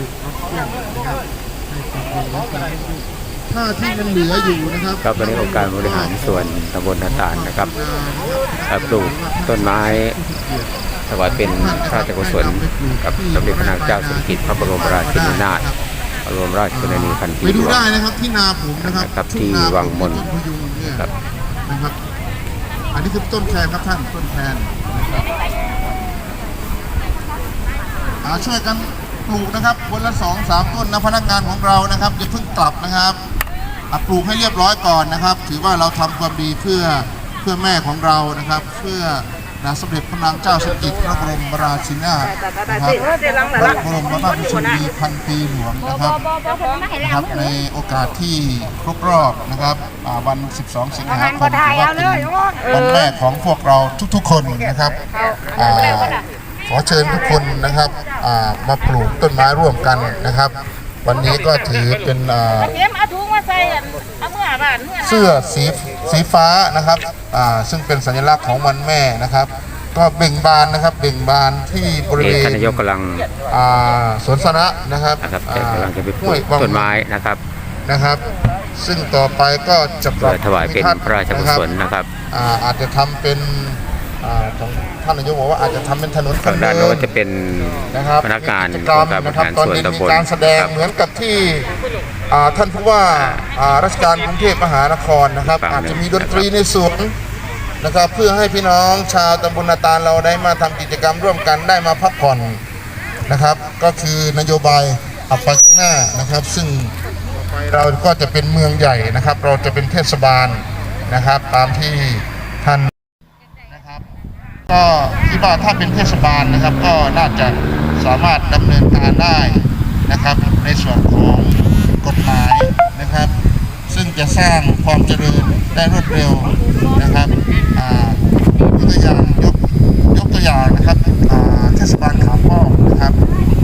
ลิตออฟเชียลนะครับให้ความรู้และการให้ดูถ้าที่มันเหลืออยู่นะครับครับวันนี้องค์การบริหารส่วนตำบลนาตาลนะครับเอ่อปลูกต้นไม้ถวายเป็นพระราชกุศลกับสมเด็จพระนางเจ้าสิริกิติ์พระบรมราชินีนาถบรมราชชนนีพันปีไปหลดูวงได้นะครับที่นาผมนะครับนะครับทุ่ที่นาวังมนต้นพยุงเนี่ยครับนะครับ อันนี้คือต้นแคนครับท่านต้นแคนนะครับอ่าช่วยกัน ปลูกนะครับคนละสองสามต้นนะพนักงานของเรานะครับอย่าเพิ่งกลับนะครับปลูกให้เรียบร้อยก่อนนะครับ ถือว่าเราทำความดีเพื่อเพื่อแม่ของเรานะครับ เพื่อนะสมเด็จพระนางเจ้าสิริกิติ์พระบรมราชินีนาถนะครับพระบรมราชชนนีพันปีหลวงนะครับนะครับ ในโอกาสที่ครบรอบนะครับวัน 12 สิงหาคมถือว่าเป็นวันแรกของพวกเราทุกๆคนนะครับ ขอเชิญทุกคนนะครับอ่ามาปลูกต้นไม้ร่วมกันนะครับ วันนี้ก็ถือเป็นอ่าเข็มเอาถุงมาใส่อันเอาเมื่อบ้านเมื่อเสื้อสีสีฟ้านะครับอ่าซึ่งเป็นสัญลักษณ์ของวันแม่นะครับ ก็เบ่งบานนะครับเบ่งบานที่บรินี่เวณท่านนายกกำลังอ่าสวนสาธารณะนะครับนะครับอ่ากำลังจะไปปลูห้วยกวังต้นไม้นะครับนะครับ ซึ่งต่อไปก็จะปเพื่รัอบถวายเป็นพระราชกุศลนะครับอ่าอาจจะทำเป็น อ่าของท่านนายกบอกว่าอาจจะทำเป็นถนนทางด้านโน้นจะเป็นนะครับพนักงานมีกิจกรรมองค์การบรินะครับหารตอนส่วนนี้ตำมีบลการแสดงครับ เหมือนกับที่อ่าท่านผู้ว่าอ่าราชการกรุงเทพมหานครนะครับฝั่งอาจจะมีหนึ่ดงนตรีในสวนนะครับ เพื่อให้พี่น้องชาวตำบลนาตาลเราได้มาทำกิจกรรมร่วมกันได้มาพักผ่อนนะครับ ก็คือนโยบายอัปไปข้างหน้านะครับ ซึ่ง เราก็จะเป็นเมืองใหญ่นะครับ เราจะเป็นเทศบาลนะครับ ตามที่ท่านนะครับ ก็คิดว่าถ้าเป็นเทศบาลนะครับ ก็น่าจะสามารถดำเนินการได้นะครับ ในส่วนของกฎหมายนะครับ ซึ่งจะสร้างความเจริญได้รวดเร็วนะครับอ่ายกตัวอย่างยกยกตัวอย่างนะครับอ่าเทศบาลขามป้อมนะครับ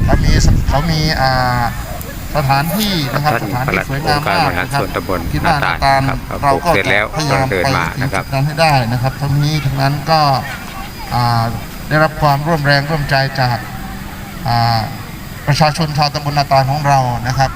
เขามีเขามีอ่าสถานที่นะครับท่านสถานปที่ลัดสวยงามองค์การมากบริหารนะครับส่วนตำบลที่บ้านนานาตาตาลลครับเราก็ปลูกเสร็จแล้วพยายามก็เดินไปมาถึงนะครับจุดนั้นให้ได้นะครับ ทั้งนี้ทั้งนั้นก็อ่า ได้รับความร่วมแรงร่วมใจจากประชาชนชาวตำบลนาตานของเรานะครับ